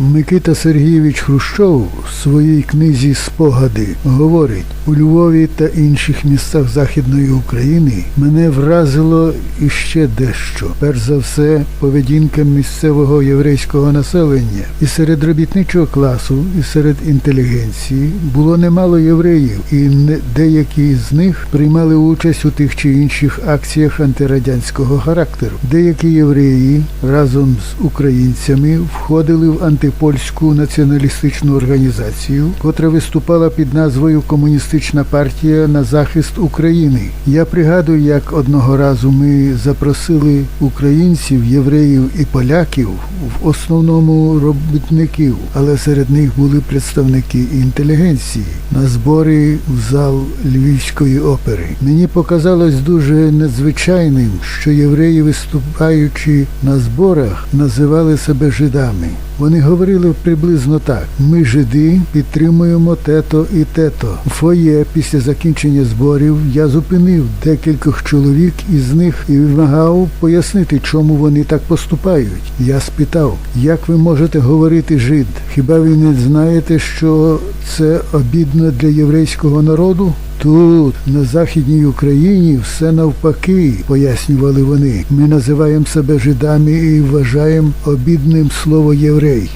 Микита Сергійович Хрущов в своїй книзі Спогади говорить у Львові та інших містах Західної України мене вразило іще дещо. Перш за все, поведінка місцевого єврейського населення і серед робітничого класу, і серед інтелігенції було немало євреїв, і деякі з них приймали участь у тих чи інших акціях антирадянського характеру. Деякі євреї разом з українцями входили в антипольську націоналістичну організацію, котра виступала під назвою Комуністична партія на захист України. Я пригадую, як одного разу ми запросили українців, євреїв і поляків, в основному робітників, але серед них були представники інтелігенції на збори в зал Львівської опери. Мені показалось дуже надзвичайним, що євреї, виступаючи на зборах, називали себе жидами. Вони говорили приблизно так: ми жиди підтримуємо тето і тето. Фоє після закінчення зборів я зупинив декількох чоловік із них і вимагав пояснити, чому вони так поступають. Я спитав, як ви можете говорити жид? Хіба ви не знаєте, що це обідно для єврейського народу? Тут, на Західній Україні, все навпаки, пояснювали вони. Ми називаємо себе жидами і вважаємо обідним слово єврей.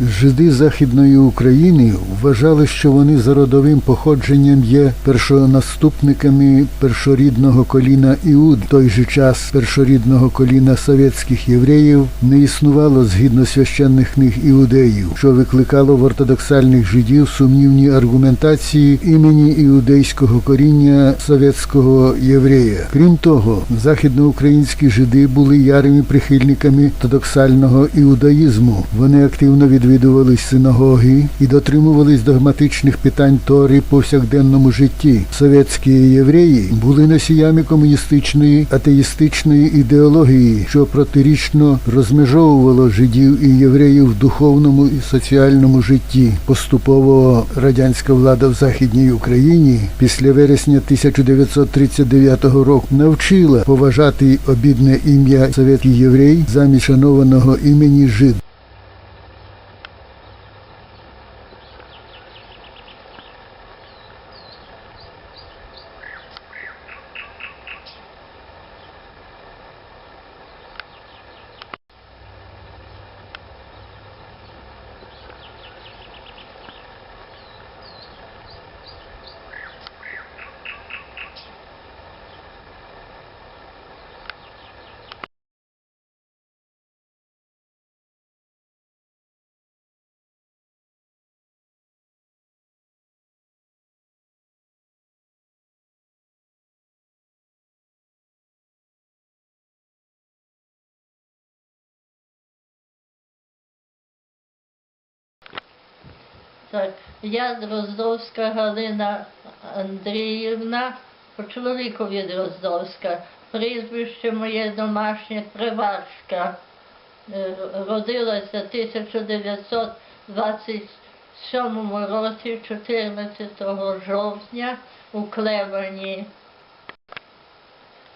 Жиди Західної України вважали, що вони за родовим походженням є першонаступниками першорідного коліна Іуд. В той же час першорідного коліна совєтських євреїв не існувало згідно священних книг іудеїв, що викликало в ортодоксальних жидів сумнівні аргументації імені іудейського коріння совєтського єврея. Крім того, західноукраїнські жиди були ярими прихильниками ортодоксального іудаїзму. Вони активно відвідували відвідували синагоги і дотримувались догматичних питань Тори в повсякденному житті. Совєтські євреї були носіями комуністичної атеїстичної ідеології, що протирічно розмежовувало жидів і євреїв в духовному і соціальному житті. Поступово радянська влада в Західній Україні після вересня 1939 року навчила поважати обідне ім'я совєтський єврей замість шанованого імені жид. Так, я Дроздовська Галина Андріївна, по чоловікові Дроздовська. Прізвище моє домашнє Приварська. Е, Родилася в 1927 році, 14 жовтня у Клевані.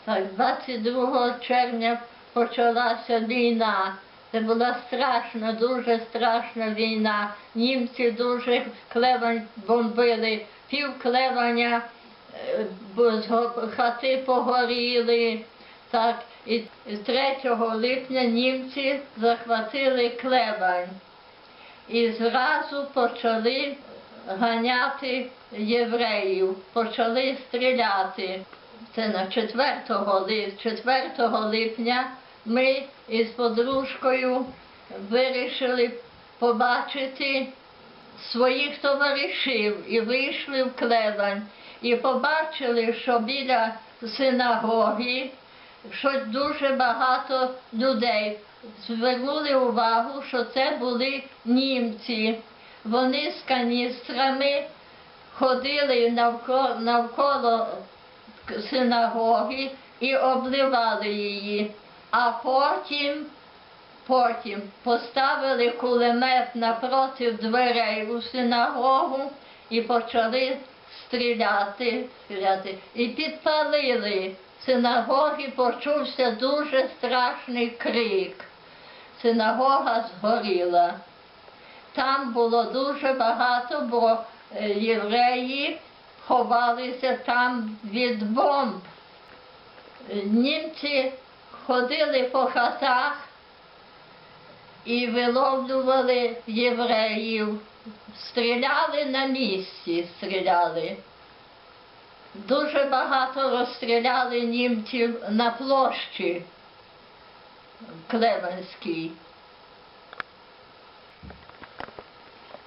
Так, 22 червня почалася війна. Це була страшна, дуже страшна війна. Німці дуже клевань бомбили, пів клевання, е, хати погоріли. Так, і 3 липня німці захватили клевань. І зразу почали ганяти євреїв, почали стріляти. Це на 4 липня, 4 липня ми із подружкою вирішили побачити своїх товаришів і вийшли в Клевань і побачили, що біля синагоги щось дуже багато людей. Звернули увагу, що це були німці. Вони з каністрами ходили навколо, навколо синагоги і обливали її. А потім, потім поставили кулемет напроти дверей у синагогу і почали стріляти, стріляти. І підпалили. В синагогі почувся дуже страшний крик. Синагога згоріла. Там було дуже багато, бо е, євреї ховалися там від бомб. Е, Німці ходили по хатах і виловлювали євреїв, стріляли на місці, стріляли. Дуже багато розстріляли німців на площі Клевенській.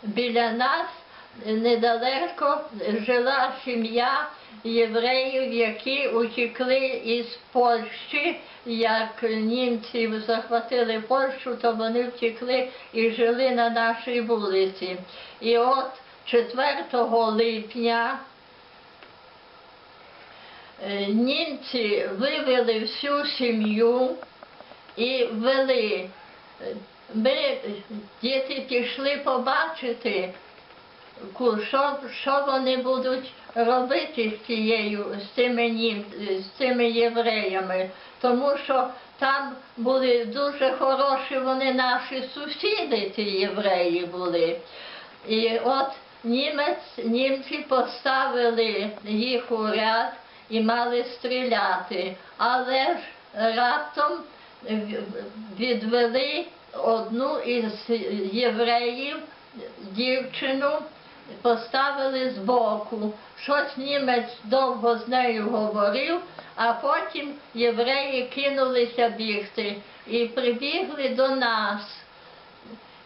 Біля нас недалеко жила сім'я євреїв, які утекли із Польщі. Як німці захватили Польщу, то вони втекли і жили на нашій вулиці. І от 4 липня е, німці вивели всю сім'ю і ввели. Е, Ми, діти, пішли побачити, що, що вони будуть робити з цією, з цими, нім, з цими євреями. Тому що там були дуже хороші вони наші сусіди, ці євреї були. І от німець, німці поставили їх у ряд і мали стріляти, але ж раптом відвели одну із євреїв, дівчину, поставили збоку. Щось німець довго з нею говорив, а потім євреї кинулися бігти і прибігли до нас.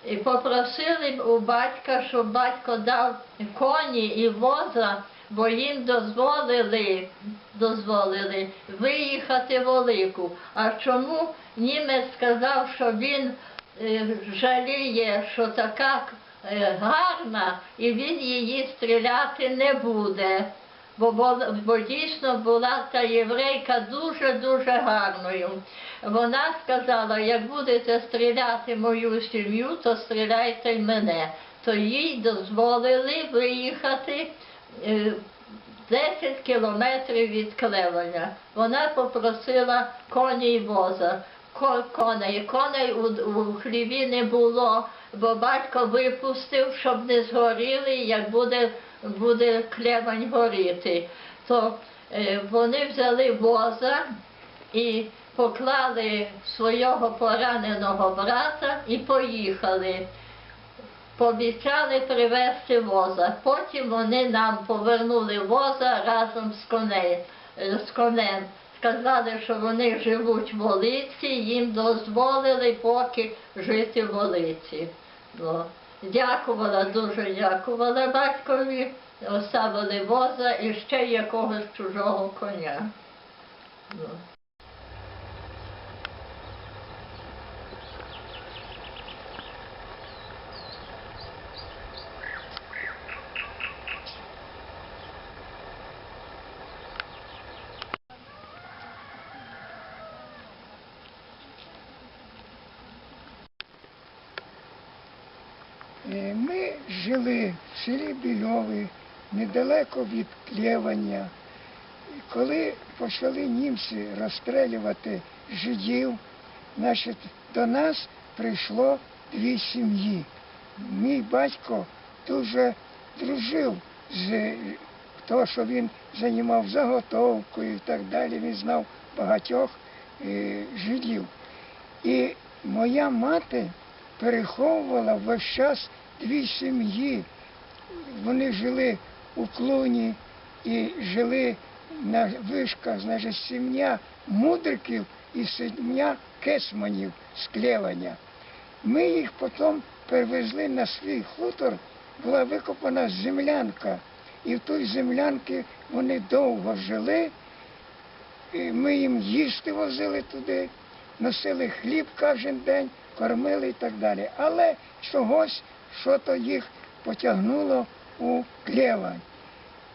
І попросили у батька, щоб батько дав коні і воза, бо їм дозволили, дозволили виїхати в Олику. А чому німець сказав, що він е, жаліє, що така гарна, і він її стріляти не буде. Бо, бо, бо дійсно була та єврейка дуже-дуже гарною. Вона сказала, як будете стріляти мою сім'ю, то стріляйте й мене. То їй дозволили виїхати е, 10 кілометрів від Клевеня. Вона попросила коні й воза. Ко- Коней, коней у, у хліві не було, бо батько випустив, щоб не згоріли, як буде, буде клевень горіти. То е, вони взяли воза і поклали свого пораненого брата і поїхали. Пообіцяли привезти воза. Потім вони нам повернули воза разом з конем. З конем. Сказали, що вони живуть в Олиці, їм дозволили поки жити в Олиці. Ну, Дякувала, дуже дякувала батькові, оставили воза і ще якогось чужого коня. Ну. Е, Ми жили в селі Більові, недалеко від Клєвання. Коли почали німці розстрілювати жидів, значить, до нас прийшло дві сім'ї. Мій батько дуже дружив з того, що він займав заготовкою і так далі. Він знав багатьох е, жидів. І моя мати переховувала весь час дві сім'ї. Вони жили у клуні і жили на вишках, значить, сім'я мудриків і сім'я кесманів з клевання. Ми їх потім перевезли на свій хутор, була викопана землянка. І в той землянці вони довго жили, і ми їм їсти возили туди, носили хліб кожен день, кормили і так далі. Але чогось, що то їх потягнуло у клевань.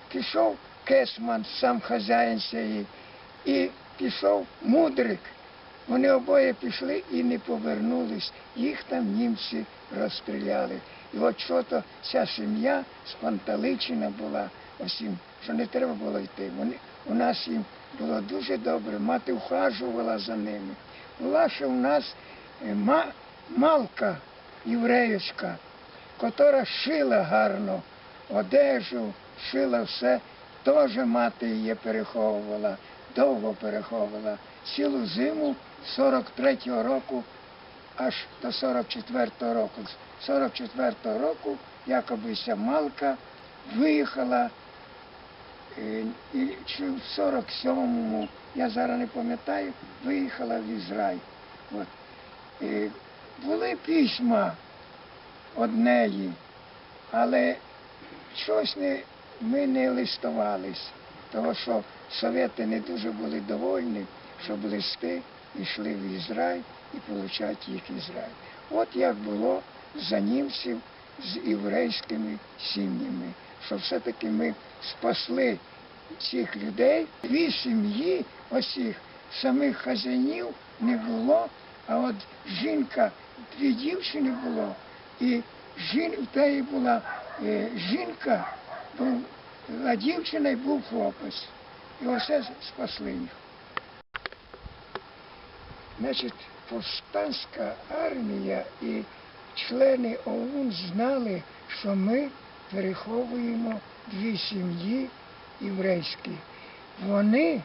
Пішов Кесман, сам хазяїн цієї, і пішов мудрик. Вони обоє пішли і не повернулись. Їх там німці розстріляли. І от що то ця сім'я спанталичена була усім, що не треба було йти. Вони, у нас їм було дуже добре, мати ухажувала за ними. Була ще у нас е, ма, малка євреївська, котра шила гарно одежу, шила все, теж мати її переховувала, довго переховувала. Цілу зиму з 43-го року аж до 44-го року. З 44-го року якоби ця малка виїхала е, і чи в 47-му, я зараз не пам'ятаю, виїхала в Ізраїль. От. Е, Були письма однеї, але щось не, ми не листувались, тому що совєти не дуже були довольні, щоб листи йшли в Ізраїль і получати їх Ізраїль. От як було за німців з єврейськими сім'ями, що все-таки ми спасли цих людей. Дві сім'ї осіх самих хазяїнів не було, а от жінка, дві дівчини було, і жін, в теї була е, жінка, був, а дівчина й був хлопець. І оце спасли їх. Значить, повстанська армія і члени ОУН знали, що ми переховуємо дві сім'ї єврейські. Вони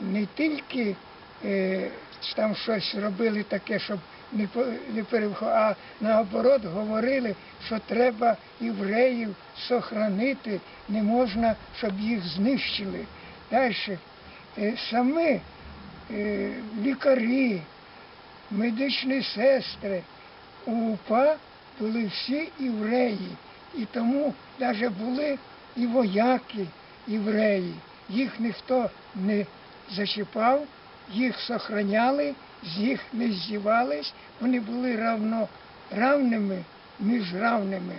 не тільки е, там щось робили таке, щоб не, переховувати, а наоборот говорили, що треба євреїв сохранити, не можна, щоб їх знищили. Далі, е, самі е, лікарі, медичні сестри УПА були всі євреї. І тому навіть були і вояки євреї. Їх ніхто не зачіпав, їх сохраняли, з їх не здівались, вони були равно, равними між равними,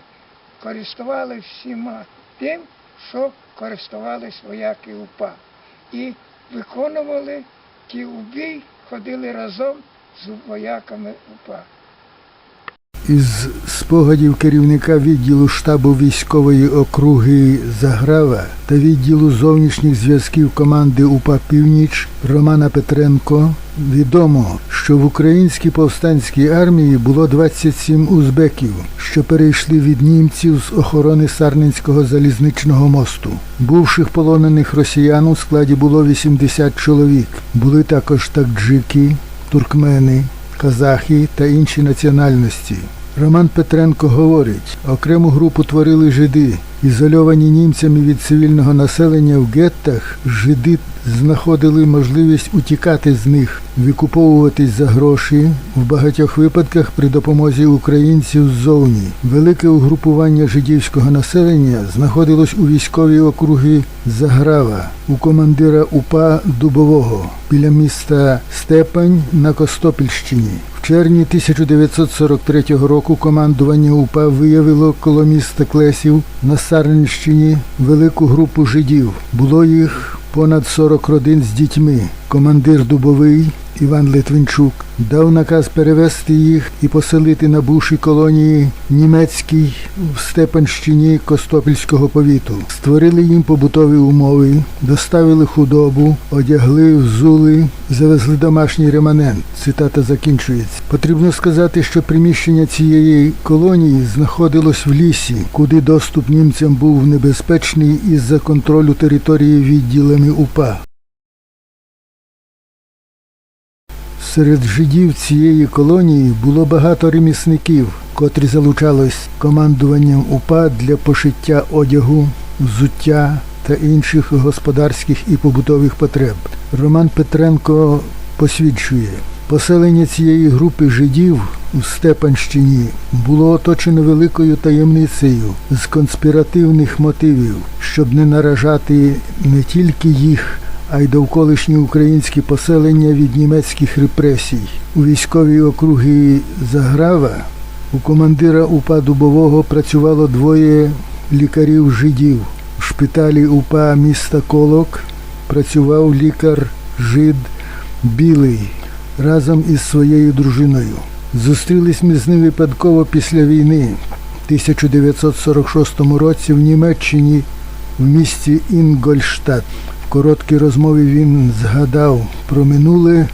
користували всіма тим, що користувались вояки УПА. І виконували ті убій, ходили разом з вояками УПА. Із спогадів керівника відділу штабу військової округи Заграва та відділу зовнішніх зв'язків команди УПА Північ Романа Петренко відомо, що в українській повстанській армії було 27 узбеків, що перейшли від німців з охорони Сарненського залізничного мосту. Бувших полонених росіян у складі було 80 чоловік. Були також такджики, туркмени, казахи та інші національності. Роман Петренко говорить, окрему групу творили жиди. Ізольовані німцями від цивільного населення в геттах, жиди знаходили можливість утікати з них, викуповуватись за гроші, в багатьох випадках при допомозі українців ззовні. Велике угрупування жидівського населення знаходилось у військовій округі Заграва, у командира УПА Дубового біля міста Степань на Костопільщині. В червні 1943 року командування УПА виявило коло міста Клесів на Сарненщині велику групу жидів. Було їх понад 40 родин з дітьми. Командир Дубовий Іван Литвинчук дав наказ перевести їх і поселити на бувшій колонії німецькій в Степанщині Костопільського повіту. Створили їм побутові умови, доставили худобу, одягли, взули, завезли домашній реманент. Цитата закінчується. Потрібно сказати, що приміщення цієї колонії знаходилось в лісі, куди доступ німцям був небезпечний із-за контролю території відділами УПА. Серед жидів цієї колонії було багато ремісників, котрі залучались командуванням УПА для пошиття одягу, взуття та інших господарських і побутових потреб. Роман Петренко посвідчує, поселення цієї групи жидів у Степанщині було оточено великою таємницею з конспіративних мотивів, щоб не наражати не тільки їх а й довколишні українські поселення від німецьких репресій. У військовій округі Заграва у командира УПА Дубового працювало двоє лікарів жидів. В шпиталі УПА міста Колок працював лікар жид Білий разом із своєю дружиною. Зустрілись ми з ним випадково після війни в 1946 році в Німеччині в місті Інгольштадт. В короткій розмові він згадав про минуле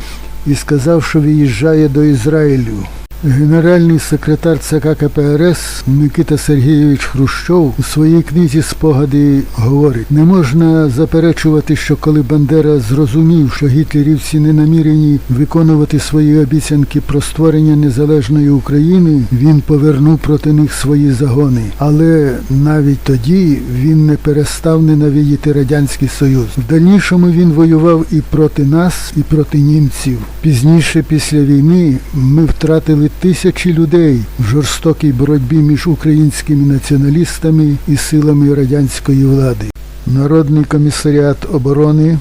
і сказав, що виїжджає до Ізраїлю. Генеральний секретар ЦК КПРС Микита Сергійович Хрущов у своїй книзі Спогади говорить: не можна заперечувати, що коли Бандера зрозумів, що гітлерівці не намірені виконувати свої обіцянки про створення незалежної України, він повернув проти них свої загони. Але навіть тоді він не перестав ненавидіти радянський союз. В дальнішому він воював і проти нас, і проти німців. Пізніше, після війни, ми втратили тисячі людей в жорстокій боротьбі між українськими націоналістами і силами радянської влади. Народний комісаріат оборони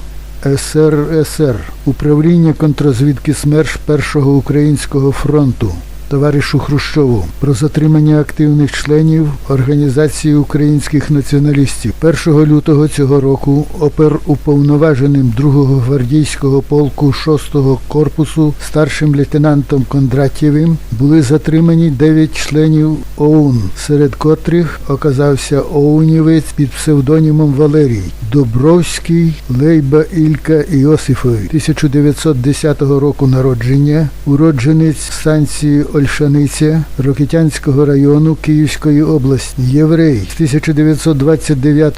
СРСР, управління контрозвідки СМЕРШ Першого українського фронту. Товаришу Хрущову про затримання активних членів Організації українських націоналістів. 1 лютого цього року опер уповноваженим 2-го гвардійського полку 6-го корпусу старшим лейтенантом Кондратєвим були затримані 9 членів ОУН, серед котрих оказався оунівець під псевдонімом Валерій Добровський Лейба Ілька Іосифович. 1910 року народження, уродженець станції Ольшаниця Рокитянського району Київської області. Єврей з 1929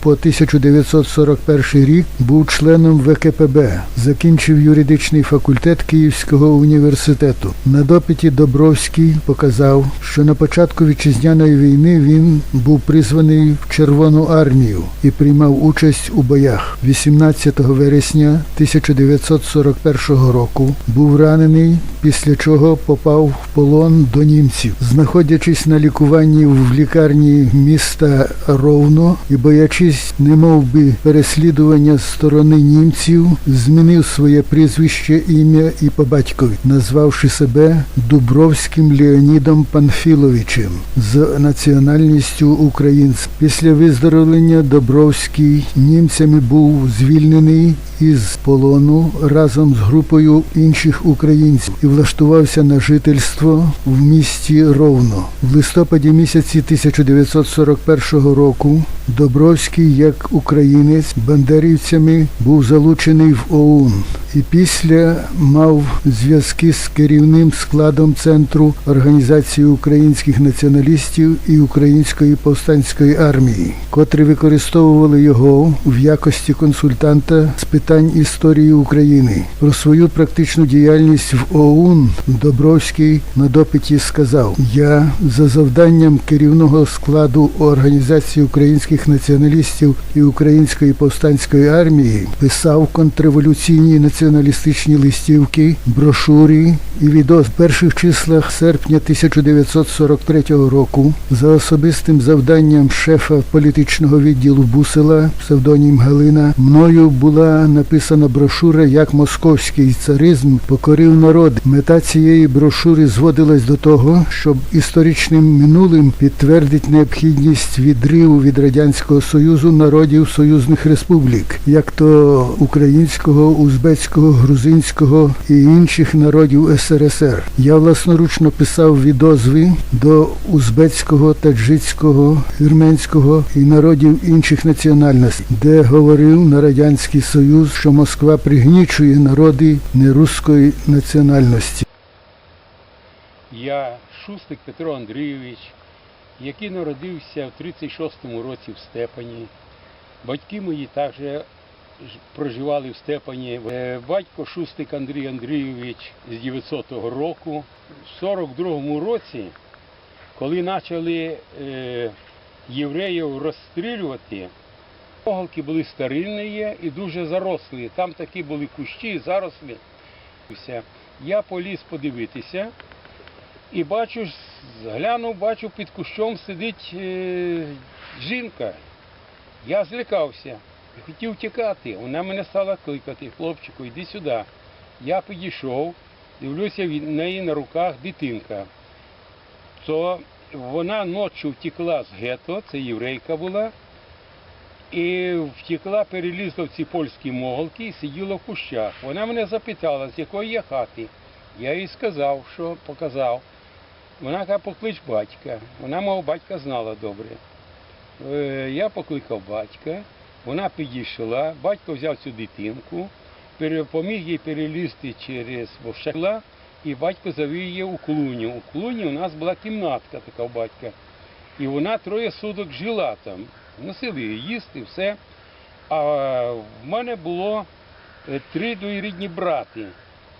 по 1941 рік був членом ВКПБ. Закінчив юридичний факультет Київського університету. На допиті Добровський показав, що на початку вітчизняної війни він був призваний в Червону армію і приймав участь у боях. 18 вересня 1941 року був ранений, після чого попав в полон до німців, знаходячись на лікуванні в лікарні міста Ровно і боячись, немов би переслідування сторони німців, змінив своє прізвище, ім'я і по батькові, назвавши себе Дубровським Леонідом Панфіловичем з національністю українцем. Після виздоровлення Добровський німцями був звільнений із полону разом з групою інших українців і влаштувався на жительство в місті Ровно. В листопаді місяці 1941 року Добровський, як українець, бандерівцями був залучений в ОУН і після мав зв'язки з керівним складом центру організації українських націоналістів і української повстанської армії, котрі використовували його в якості консультанта з питань історії України. Про свою практичну діяльність в ОУН Добровський на допиті сказав: Я за завданням керівного складу організації українських націоналістів і української повстанської армії писав контрреволюційні націоналістичні листівки, брошури і відео в перших числах серпня 1943 року за особистим завданням шефа політичного відділу Бусела, псевдонім Галина, мною була написана брошура Як московський царизм покорив народ. Мета цієї брошури зводилась до того, щоб історичним минулим підтвердити необхідність відриву від радянського союзу народів союзних республік, як то українського, узбецького, грузинського і інших народів СРСР. Я власноручно писав відозви до узбецького, таджицького, вірменського і народів інших національностей, де говорив на радянський союз, що Москва пригнічує народи неруської національності. Я Шустик Петро Андрійович, який народився в 36-му році в Степані. Батьки мої також проживали в Степані. Е, Батько Шустик Андрій Андрійович з 900-го року. В 42-му році, коли почали е, євреїв розстрілювати, Погалки були стерильні і дуже зарослі. Там такі були кущі, зарослі. Я поліз подивитися і бачу, глянув, бачу, під кущом сидить е, жінка. Я злякався і хотів тікати. Вона мене стала кликати, хлопчику, йди сюди. Я підійшов, дивлюся, в неї на руках дитинка. То вона ночі втекла з гетто, це єврейка була, і втекла, перелізла в ці польські моголки і сиділа в кущах. Вона мене запитала, з якої я хати. Я їй сказав, що показав. Вона каже, поклич батька. Вона мого батька знала добре. Е, Я покликав батька, вона підійшла, батько взяв цю дитинку, поміг їй перелізти через вовшакла, і батько завів її у клуню. У клуні у нас була кімнатка така у батька. І вона троє суток жила там. Носили її їсти, все. А в мене було е, три двоюрідні брати.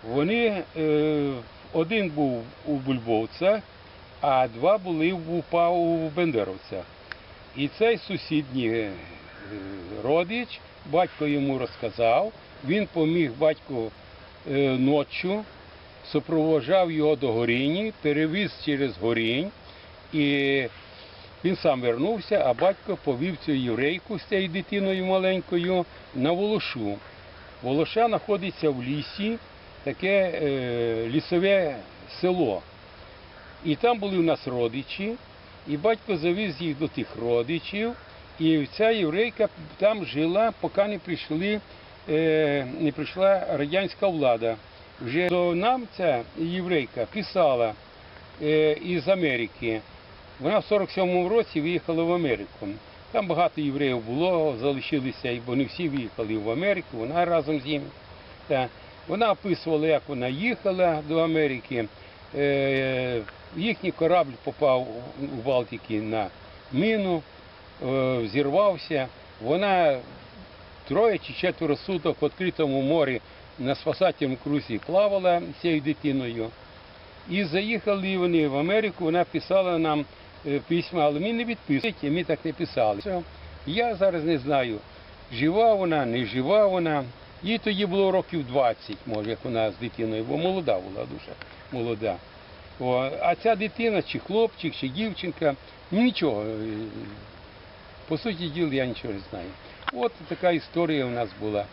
Вони, е, один був у Бульбовцях, а два були в УПА у Бендеровцях. І цей сусідній е, родич, батько йому розказав, він поміг батьку е, ночі, супроводжав його до Горіні, перевіз через Горінь, і він сам вернувся, а батько повів цю єврейку з цією дитиною маленькою на Волошу. Волоша знаходиться в лісі, таке е, лісове село. І там були у нас родичі, і батько завіз їх до тих родичів, і ця єврейка там жила, поки не прийшли, е, не прийшла радянська влада. Вже до нам ця єврейка писала е, із Америки. Вона в 47-му році виїхала в Америку. Там багато євреїв було, залишилися, і вони всі виїхали в Америку, вона разом з ними. Вона описувала, як вона їхала до Америки. Е, їхній корабль попав у Балтики на міну, взірвався. Вона троє чи четверо суток в відкритому морі на спасательному крузі плавала цією дитиною. І заїхали вони в Америку, вона писала нам е, письма, але ми не відписуємо, ми так не писали. Я зараз не знаю, жива вона, не жива вона. Їй тоді було років 20, може, як вона з дитиною, бо молода була дуже молода. О, а ця дитина, чи хлопчик, чи дівчинка, нічого. По суті діл я нічого не знаю. От така історія у нас була.